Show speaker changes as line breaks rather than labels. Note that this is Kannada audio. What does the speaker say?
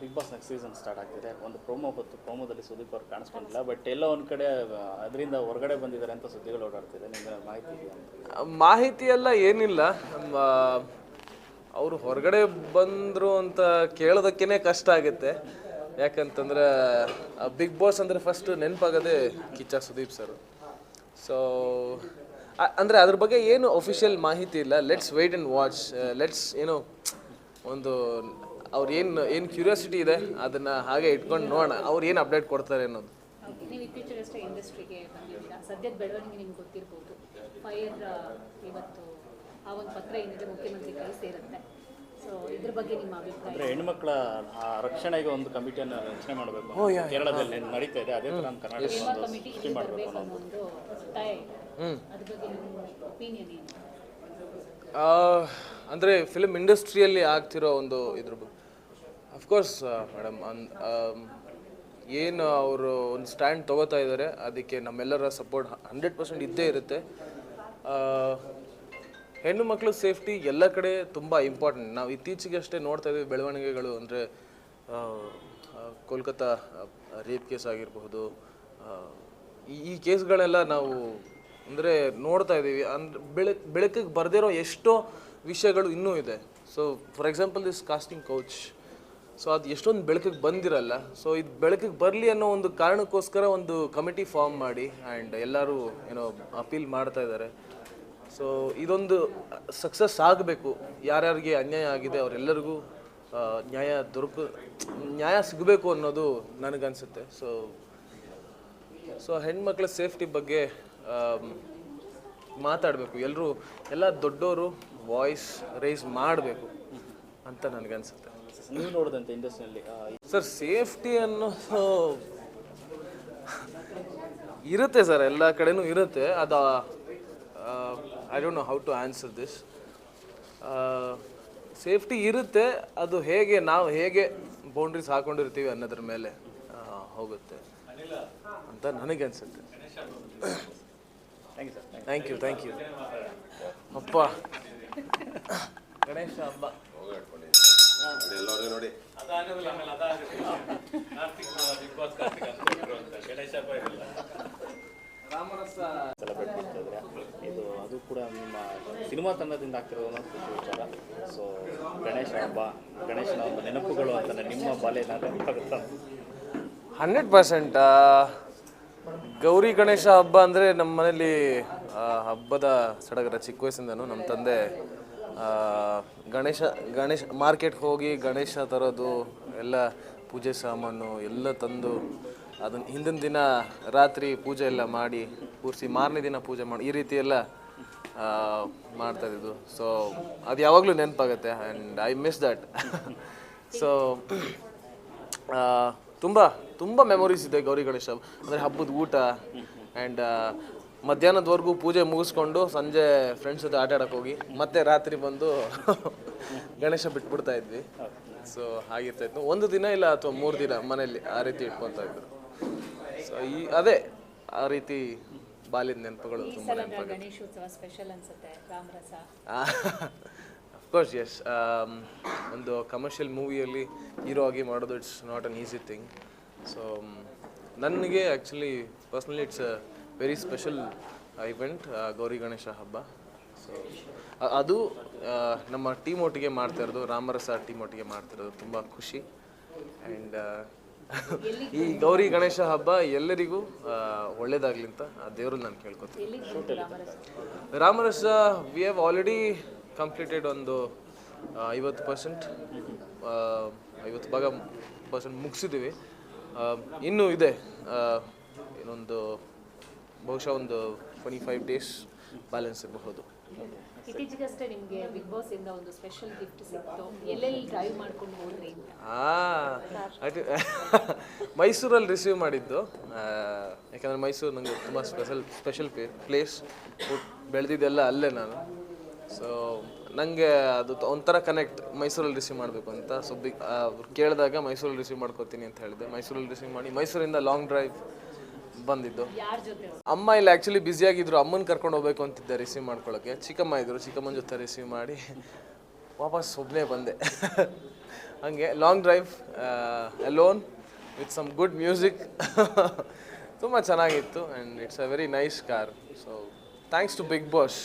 Bigg Boss next season start ಆಗ್ತಿದೆ. ಒಂದು ಪ್ರೋಮೋ ಬಂತು. ಪ್ರೋಮೋದಲ್ಲಿ ಸುದೀಪ್ ಅವ್ರು ಕಾಣಿಸ್ಕೊಂಡಿಲ್ಲ. ಬಟ್ ಎಲ್ಲೋ ಒಂದು ಕಡೆ, ಅದರಿಂದ ಹೊರಗಡೆ ಬಂದಿದ್ದಾರೆ ಅಂತ ಸುದ್ದಿಗಳು ಓಡಾಡ್ತಿದೆ. ನಿಮಗೆ ಮಾಹಿತಿ
ಮಾಹಿತಿ ಎಲ್ಲ ಏನಿಲ್ಲ. ಅವರು ಹೊರಗಡೆ ಬಂದರು ಅಂತ ಕೇಳೋದಕ್ಕೇ ಕಷ್ಟ ಆಗುತ್ತೆ. ಯಾಕಂತಂದ್ರೆ ಬಿಗ್ ಬಾಸ್ ಅಂದರೆ ಫಸ್ಟ್ ನೆನಪಾಗೋದೇ ಕಿಚ್ಚ ಸುದೀಪ್ ಸರ್ ಸೊ ಅಂದರೆ ಅದ್ರ ಬಗ್ಗೆ ಏನು ಅಫಿಷಿಯಲ್ ಮಾಹಿತಿ ಇಲ್ಲ. Let's wait and watch let's ಏನೋ ಒಂದು ಅವ್ರು ಏನು ಏನು ಕ್ಯೂರಿಯಾಸಿಟಿ ಇದೆ ಅದನ್ನು ಹಾಗೆ ಇಟ್ಕೊಂಡು ನೋಡೋಣ ಅವ್ರು ಏನು ಅಪ್ಡೇಟ್ ಕೊಡ್ತಾರೆ ಅನ್ನೋದು.
ಓಕೆ ನೀವು ಇತ್ತೀಚೆಗಷ್ಟೇ ಇಂಡಸ್ಟ್ರಿಗೆ ಬಂದಿದ್ದೀರಾ? ಸದ್ಯದ ಬೆಳವಣಿಗೆ ನಿಮ್ಗೆ ಗೊತ್ತಿರ್ಬೋದು. ಫೈರ್ ಇವತ್ತು ಆ ಒಂದು ಪತ್ರ ಏನಿದೆ ಮುಖ್ಯಮಂತ್ರಿ ಕೈ ಸೇರುತ್ತೆ. ಸೊ ಇದ್ರ ಬಗ್ಗೆ ನಿಮ್ಮ ಅಭಿಪ್ರಾಯ?
ಅಂದರೆ ಹೆಣ್ಮಕ್ಳ ಆ ರಕ್ಷಣೆಗೆ ಒಂದು ಕಮಿಟಿಯನ್ನು ರಚನೆ ಮಾಡಬೇಕು. ಕೇರಳದಲ್ಲಿ ನಡೀತಾ ಇದೆ ಅದೇ ಥರ ನಮ್ಮ ಕರ್ನಾಟಕ
ಕಮಿಟಿ
ಮಾಡಬೇಕು
ಬರಬೇಕು ಅನ್ನೋ ಒಂದು ಒತ್ತಾಯ ಇದೆ. ಅದ್ರ ಬಗ್ಗೆ ನಿಮ್ಮ ಒಪಿನಿಯನ್ ಏನು?
ಅಂದರೆ ಫಿಲ್ಮ್ ಇಂಡಸ್ಟ್ರಿಯಲ್ಲಿ ಆಗ್ತಿರೋ ಒಂದು ಇದ್ರ ಬಗ್ಗೆ ಅಫ್ಕೋರ್ಸ್ ಮೇಡಮ್ ಅನ್ ಏನು ಅವರು ಒಂದು ಸ್ಟ್ಯಾಂಡ್ ತಗೋತಾ ಇದ್ದಾರೆ ಅದಕ್ಕೆ ನಮ್ಮೆಲ್ಲರ ಸಪೋರ್ಟ್ ಹಂಡ್ರೆಡ್ ಪರ್ಸೆಂಟ್ ಇದ್ದೇ ಇರುತ್ತೆ. ಹೆಣ್ಣು ಮಕ್ಕಳ ಸೇಫ್ಟಿ ಎಲ್ಲ ಕಡೆ ತುಂಬ ಇಂಪಾರ್ಟೆಂಟ್ ನಾವು ಇತ್ತೀಚೆಗೆ ಅಷ್ಟೇ ನೋಡ್ತಾ ಇದ್ದೀವಿ ಬೆಳವಣಿಗೆಗಳು, ಅಂದರೆ ಕೋಲ್ಕತ್ತಾ ರೇಪ್ ಕೇಸ್ ಆಗಿರಬಹುದು ಈ ಕೇಸ್ಗಳೆಲ್ಲ ನಾವು ಅಂದರೆ ನೋಡ್ತಾ ಇದ್ದೀವಿ. ಅಂದ್ರೆ ಬೆಳಕ್ ಬೆಳಕಿಗೆ ಬರ್ದಿರೋ ಎಷ್ಟೋ ವಿಷಯಗಳು ಇನ್ನೂ ಇದೆ. So for example this casting couch so ಅದು ಎಷ್ಟೊಂದು ಬೆಳಕಿಗೆ ಬಂದಿರಲ್ಲ. ಸೊ ಇದು ಬೆಳಕಿಗೆ ಬರಲಿ ಅನ್ನೋ ಒಂದು ಕಾರಣಕ್ಕೋಸ್ಕರ ಒಂದು ಕಮಿಟಿ ಫಾರ್ಮ್ ಮಾಡಿ ಆ್ಯಂಡ್ ಎಲ್ಲರೂ ಏನೋ ಅಪೀಲ್ ಮಾಡ್ತಾ ಇದ್ದಾರೆ. ಸೊ ಇದೊಂದು ಸಕ್ಸಸ್ ಆಗಬೇಕು. ಯಾರ್ಯಾರಿಗೆ ಅನ್ಯಾಯ ಆಗಿದೆ ಅವರೆಲ್ಲರಿಗೂ ನ್ಯಾಯ ದೊರಕು, ನ್ಯಾಯ ಸಿಗಬೇಕು ಅನ್ನೋದು ನನಗನ್ಸುತ್ತೆ. ಸೊ ಸೊ ಹೆಣ್ಮಕ್ಳ ಸೇಫ್ಟಿ ಬಗ್ಗೆ ಮಾತಾಡಬೇಕು. ಎಲ್ಲರೂ ಎಲ್ಲ ದೊಡ್ಡವರು ವಾಯ್ಸ್ ರೇಸ್ ಮಾಡಬೇಕು ಅಂತ ನನಗನ್ಸುತ್ತೆ.
ನೀವು ನೋಡಿದಂತೆ ಇಂಡಸ್ಟ್ರಿಯಲ್ಲಿ
ಸರ್ ಸೇಫ್ಟಿ ಅನ್ನೋದು ಇರುತ್ತೆ ಸರ್ ಎಲ್ಲ ಕಡೆನೂ ಇರುತ್ತೆ. ಅದು I don't know how to answer this safety ಇರುತ್ತೆ ಅದು ಹೇಗೆ ನಾವು ಹೇಗೆ ಬೌಂಡ್ರೀಸ್ ಹಾಕೊಂಡಿರ್ತೀವಿ ಅನ್ನೋದ್ರ ಮೇಲೆ ಹೋಗುತ್ತೆ ಅಂತ ನನಗೆ ಅನ್ಸುತ್ತೆ
thank you sir
thank you thank you ಅಪ್ಪ. ಗಣೇಶ ಹಬ್ಬ.
ಎಲ್ಲರೂ ನೋಡಿ
ಸೆಲೆಬ್ರೇಟ್ ಮಾಡ್ತಾ ಇದ್ರೆ ಇದು ಅದು ಕೂಡ ನಿಮ್ಮ ಸಿನಿಮಾ ತಂಡದಿಂದ ಆಗ್ತಿರೋದು ಅನ್ನೋದು ಖುಷಿ ವಿಚಾರ. ಸೊ ಗಣೇಶ ಹಬ್ಬ ಗಣೇಶನ ಒಂದು ನೆನಪುಗಳು ಅಂತ ನಿಮ್ಮ ಬಾಲ್ಯ ನೆನಪಾಗುತ್ತಾ
ಹಂಡ್ರೆಡ್ ಪರ್ಸೆಂಟ್? ಗೌರಿ ಗಣೇಶ ಹಬ್ಬ ಅಂದರೆ ನಮ್ಮ ಮನೇಲಿ ಹಬ್ಬದ ಸಡಗರ ಚಿಕ್ಕ ವಯಸ್ಸಿಂದನೂ ನಮ್ಮ ತಂದೆ ಗಣೇಶ ಗಣೇಶ ಮಾರ್ಕೆಟ್ಗೆ ಹೋಗಿ ಗಣೇಶ ತರೋದು ಎಲ್ಲ ಪೂಜೆ ಸಾಮಾನು ಎಲ್ಲ ತಂದು ಅದನ್ನ ಹಿಂದಿನ ದಿನ ರಾತ್ರಿ ಪೂಜೆ ಎಲ್ಲ ಮಾಡಿ ಕೂರಿಸಿ ಮಾರನೇ ದಿನ ಪೂಜೆ ಮಾಡಿ ಈ ರೀತಿ ಎಲ್ಲ ಆ, ಮಾಡ್ತಾ ಇದ್ದು ಸೊ ಅದು ಯಾವಾಗಲೂ ನೆನಪಾಗುತ್ತೆ and I miss that so ತುಂಬ ತುಂಬ ಮೆಮೊರೀಸ್ ಇದೆ ಗೌರಿ ಗಣೇಶ. ಅಂದರೆ ಹಬ್ಬದ ಊಟ ಆ್ಯಂಡ್ ಮಧ್ಯಾಹ್ನದವರೆಗೂ ಪೂಜೆ ಮುಗಿಸ್ಕೊಂಡು ಸಂಜೆ ಫ್ರೆಂಡ್ಸ್ ಜೊತೆ ಆಟ ಆಡಕ್ಕೆ ಹೋಗಿ. ಮತ್ತೆ ರಾತ್ರಿ ಬಂದು ಗಣೇಶ ಬಿಟ್ಬಿಡ್ತಾ ಇದ್ವಿ. ಸೊ ಹಾಗಿರ್ತಾಯಿತ್ತು. ಒಂದು ದಿನ ಇಲ್ಲ ಅಥವಾ ಮೂರು ದಿನ ಮನೆಯಲ್ಲಿ ಆ ರೀತಿ ಇಟ್ಕೊತಾ ಇದ್ರು. ಸೊ ಈ ಅದೇ ಆ ರೀತಿ ಬಾಲ್ಯದ ನೆನಪುಗಳು ತುಂಬ
ಸಲದ ಗಣೇಶೋತ್ಸವ ಸ್ಪೆಷಲ್ ಅನ್ಸುತ್ತೆ ರಾಮರಸ
ಅಫ್ಕೋರ್ಸ್ ಎಸ್ ಒಂದು ಕಮರ್ಷಿಯಲ್ ಮೂವಿಯಲ್ಲಿ ಹೀರೋ ಆಗಿ ಮಾಡೋದು it's not an easy thing so ನನಗೆ actually personally it's a very special event Gauri Ganesha ಹಬ್ಬ. ಸೊ ಅದು ನಮ್ಮ ಟೀಮ್ ಒಟ್ಟಿಗೆ ಮಾಡ್ತಾ ಇರೋದು ರಾಮರಸ ಟೀಮ್ ಒಟ್ಟಿಗೆ ಮಾಡ್ತಿರೋದು ತುಂಬ ಖುಷಿ. ಆ್ಯಂಡ್ ಈ ಗೌರಿ ಗಣೇಶ ಹಬ್ಬ ಎಲ್ಲರಿಗೂ ಒಳ್ಳೇದಾಗ್ಲಿ ಅಂತ ಆ ದೇವ್ರನ್ನ ನಾನು ಕೇಳ್ಕೊತೀನಿ.
Ramarasa?
We have already completed ಒಂದು ಐವತ್ತು ಪರ್ಸೆಂಟ್ ಐವತ್ತು ಭಾಗ ಪರ್ಸೆಂಟ್ ಮುಗಿಸಿದ್ದೀವಿ ಇನ್ನೂ ಇದೆ ಇನ್ನೊಂದು ಬಹುಶಃ ಒಂದು ಟ್ವೆಂಟಿ ಫೈವ್ ಡೇಸ್ ಬ್ಯಾಲೆನ್ಸ್ ಇರಬಹುದು.
ಇತ್ತೀಚೆಗಷ್ಟೇ ನಿಮಗೆ ಬಿಗ್ ಬಾಸ್ ಇಂದ ಒಂದು ಸ್ಪೆಷಲ್ ಗಿಫ್ಟ್ ಸಿಕ್ತು. ಎಲ್ಲೆಲ್ಲಿ ಡ್ರೈವ್ ಮಾಡ್ಕೊಂಡು ಹೋದ್ರಿ ಅಂತ?
ಮೈಸೂರಲ್ಲಿ ರಿಸೀವ್ ಮಾಡಿದ್ದು. ಯಾಕಂದ್ರೆ ಮೈಸೂರು ನನಗೆ ತುಂಬ ಸ್ಪೆಷಲ್ ಸ್ಪೆಷಲ್ ಪ್ಲೇಸ್ ಬೆಳೆದಿದ್ದೆಲ್ಲ ಅಲ್ಲೇ ನಾನು. ಸೊ ನನಗೆ ಅದು ತ- ಒಂಥರ ಕನೆಕ್ಟ್ ಮೈಸೂರಲ್ಲಿ ರಿಸೀವ್ ಮಾಡಬೇಕು ಅಂತ. ಸೊ ಬಿ ಅವ್ರು ಕೇಳಿದಾಗ ಮೈಸೂರಲ್ಲಿ ರಿಸೀವ್ ಮಾಡ್ಕೋತೀನಿ ಅಂತ ಹೇಳಿದೆ ಮೈಸೂರಲ್ಲಿ ರಿಸೀವ್ ಮಾಡಿ ಮೈಸೂರಿಂದ ಲಾಂಗ್ ಡ್ರೈವ್ ಬಂದಿದ್ದು.
ಯಾರ ಜೊತೆ?
ಅಮ್ಮ ಇಲ್ಲಿ ಆ್ಯಕ್ಚುಲಿ ಬ್ಯುಸಿಯಾಗಿದ್ದರು ಅಮ್ಮನ ಕರ್ಕೊಂಡು ಹೋಗ್ಬೇಕು ಅಂತಿದ್ದೆ ರಿಸೀವ್ ಮಾಡ್ಕೊಳ್ಳೋಕ್ಕೆ ಚಿಕ್ಕಮ್ಮ ಇದ್ದರು ಚಿಕ್ಕಮ್ಮನ ಜೊತೆ ರಿಸೀವ್ ಮಾಡಿ ವಾಪಸ್ ಒಬ್ಬನೇ ಬಂದೆ. ಹಂಗೆ long drive alone with some good music ತುಂಬ ಚೆನ್ನಾಗಿತ್ತು. And it's a very nice car so thanks to Bigg Boss